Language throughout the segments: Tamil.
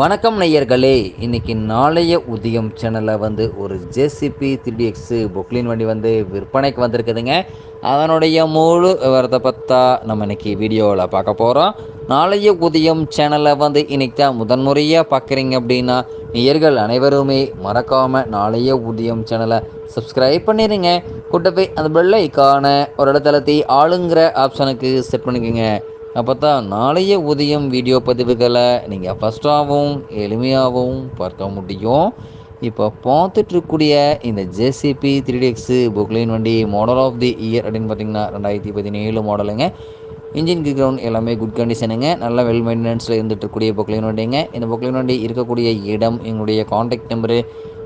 வணக்கம் நேயர்களே. இன்னைக்கு நாளைய உதயம் சேனலில் வந்து ஒரு ஜேசிபி த்ரீ எக்ஸு பொக்லின் வண்டி வந்து விற்பனைக்கு வந்திருக்குதுங்க. அதனுடைய முழு விவரத்தை பற்றா நம்ம இன்னைக்கு வீடியோவில் பார்க்க போகிறோம் நாளைய உதயம் சேனலை வந்து இன்னைக்கு தான் முதன்முறையாக பார்க்குறீங்க அப்படின்னா நேயர்கள் அனைவருமே மறக்காமல் நாளைய உதயம் சேனலை சப்ஸ்கிரைப் பண்ணிடுங்க கூட்டப்பை அந்த பெல் ஐக்கான ஒரு தீ ஆளுங்கிற ஆப்ஷனுக்கு செட் பண்ணிக்கோங்க. அப்போ தான் நாளைய உதயம் வீடியோ பதிவுகளை நீங்கள் ஃபஸ்ட்டாகவும் எளிமையாகவும் பார்க்க முடியும். இப்போ பார்த்துட்ருக்கூடிய இந்த ஜேசிபி த்ரீ எக்ஸு புக்லைன் வண்டி மாடல் ஆஃப் தி இயர் அப்படின்னு பார்த்தீங்கன்னா ரெண்டாயிரத்தி பதினேழு மாடலுங்க இன்ஜின் கிரவுண்ட் எல்லாமே குட் கண்டிஷனுங்க நல்ல வெல் மெயின்டெனன்ஸில் இருந்துட்டு பொக்லைன் வண்டிங்க. இந்த பொக்லைன் வண்டி இருக்கக்கூடிய இடம் எங்களுடைய காண்டாக்ட் நம்பரு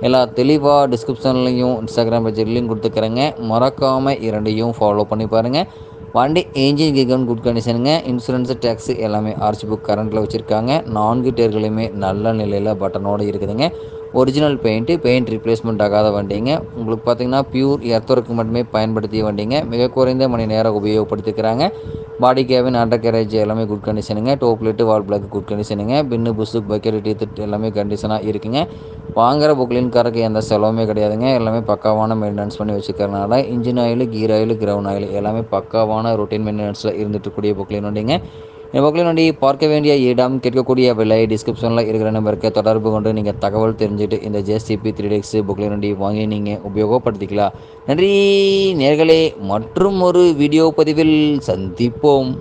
எல்லா தெளிவாக டிஸ்கிரிப்ஷன்லையும் இன்ஸ்டாகிராம் பேஜ்லையும் கொடுத்துக்கிறேங்க. மறக்காமல் இரண்டையும் ஃபாலோ பண்ணி பாருங்கள் வண்டி ஏஞ்சின் கிகன் குட் கண்டிஷனுங்க இன்சூரன்ஸு டேக்ஸு எல்லாமே ஆர்சி புக் கரண்ட்டில் வச்சுருக்காங்க. நான்கு டேர்களுமே நல்ல நிலையில் பட்டனோடு இருக்குதுங்க. ஒரிஜினல் பெயிண்ட்டு பெயிண்ட் ரிப்ளேஸ்மெண்ட் ஆகாத வண்டிங்க. உங்களுக்கு பார்த்தீங்கன்னா பியூர் எர்த்தருக்கு மட்டுமே பயன்படுத்திய வண்டிங்க. மிக குறைந்த மணி நேரம் உபயோகப்படுத்திக்கிறாங்க. பாடி கேபின் அண்டர் கேரேஜ் எல்லாமே குட் கண்டிஷனுங்க டோப்லெட்டு வால் பிளாக் குட் கண்டிஷனுங்க பின்னு புஸ்ஸு பக்கெட் டீத்து எல்லாமே கண்டிஷனாக இருக்குங்க. வாங்குகிற புக்லின் காருக்கு எந்த செலவுமே கிடையாதுங்க. எல்லாமே பக்காவான மெயின்டெனன்ஸ் பண்ணி வச்சுக்கிறனால engine oil gear oil ground oil எல்லாமே பக்காவான ரொட்டீன் மெயின்டெனன்ஸில் இருந்துட்டுக்கூடிய புக்லின் வண்டிங்க. இந்த புக்லின் வண்டி பார்க்க வேண்டிய இடம் கேட்கக்கூடிய விலை டிஸ்கிரிப்ஷனில் இருக்கிற நம்பருக்கு தொடர்பு கொண்டு நீங்கள் தகவல் தெரிஞ்சுட்டு இந்த ஜேசிபி த்ரீ டெக்ஸ் புக்லின் வண்டி வாங்கி நீங்கள் உபயோகப்படுத்திக்கலாம். நன்றி நேர்களே. மற்றும் ஒரு வீடியோ பதிவில் சந்திப்போம்.